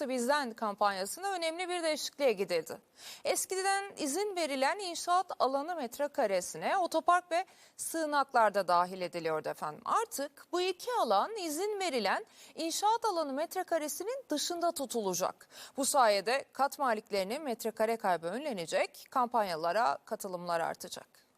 Yarısı Bizden kampanyasında önemli bir değişikliğe gidildi. Eskiden izin verilen inşaat alanı metrekaresine otopark ve sığınaklar da dahil ediliyordu efendim. Artık bu iki alan izin verilen inşaat alanı metrekaresinin dışında tutulacak. Bu sayede kat maliklerinin metrekare kaybı önlenecek, kampanyalara katılımlar artacak.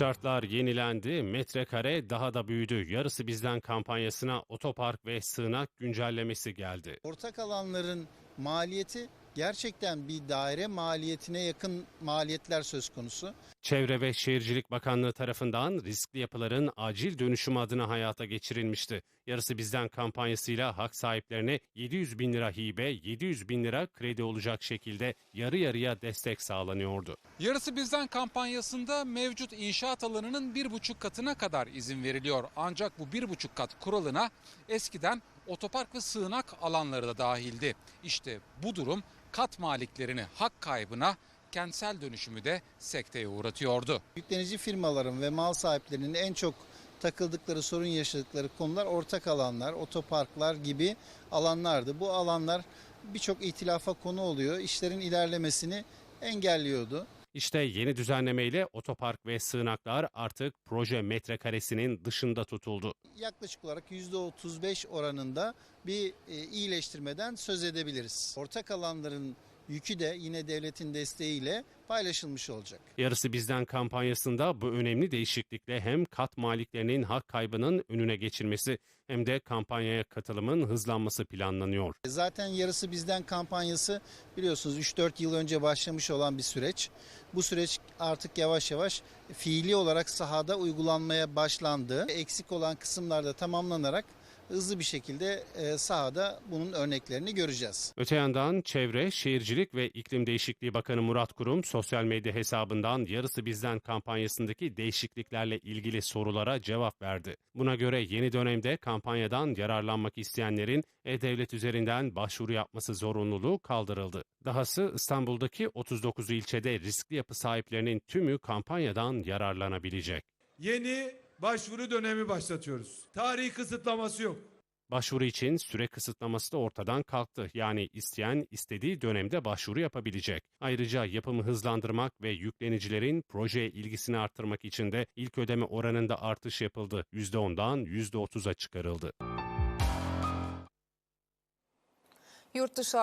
Şartlar yenilendi, metrekare daha da büyüdü. Yarısı bizden kampanyasına otopark ve sığınak güncellemesi geldi. Ortak alanların maliyeti gerçekten bir daire maliyetine yakın maliyetler söz konusu. Çevre ve Şehircilik Bakanlığı tarafından riskli yapıların acil dönüşümü adına hayata geçirilmişti. Yarısı bizden kampanyasıyla hak sahiplerine 700 bin lira hibe, 700 bin lira kredi olacak şekilde yarı yarıya destek sağlanıyordu. Yarısı Bizden kampanyasında mevcut inşaat alanının bir buçuk katına kadar izin veriliyor. Ancak bu bir buçuk kat kuralına eskiden otopark ve sığınak alanları da dahildi. İşte bu durum kat maliklerini hak kaybına kentsel dönüşümü de sekteye uğratıyordu. Yüklenici firmaların ve mal sahiplerinin en çok takıldıkları, sorun yaşadıkları konular ortak alanlar, otoparklar gibi alanlardı. Bu alanlar birçok itilafa konu oluyor. İşlerin ilerlemesini engelliyordu. İşte yeni düzenlemeyle otopark ve sığınaklar artık proje metrekaresinin dışında tutuldu. Yaklaşık olarak %35 oranında bir e, iyileştirmeden söz edebiliriz. Ortak alanların yükü de yine devletin desteğiyle paylaşılmış olacak. Yarısı bizden kampanyasında bu önemli değişiklikle hem kat maliklerinin hak kaybının önüne geçilmesi hem de kampanyaya katılımın hızlanması planlanıyor. Zaten yarısı bizden kampanyası biliyorsunuz 3-4 yıl önce başlamış olan bir süreç. Bu süreç artık yavaş yavaş fiili olarak sahada uygulanmaya başlandı. Eksik olan kısımlarda tamamlanarak hızlı bir şekilde e, sahada bunun örneklerini göreceğiz. Öte yandan Çevre, Şehircilik ve İklim Değişikliği Bakanı Murat Kurum sosyal medya hesabından yarısı bizden kampanyasındaki değişikliklerle ilgili sorulara cevap verdi. Buna göre yeni dönemde kampanyadan yararlanmak isteyenlerin e-devlet üzerinden başvuru yapması zorunluluğu kaldırıldı. Dahası İstanbul'daki 39 ilçede riskli yapı sahiplerinin tümü kampanyadan yararlanabilecek. Yeni başvuru dönemi başlatıyoruz. Tarih kısıtlaması yok. Başvuru için süre kısıtlaması da ortadan kalktı. Yani isteyen istediği dönemde başvuru yapabilecek. Ayrıca yapımı hızlandırmak ve yüklenicilerin projeye ilgisini artırmak için de ilk ödeme oranında artış yapıldı. %10'dan %30'a çıkarıldı. Yurt dışı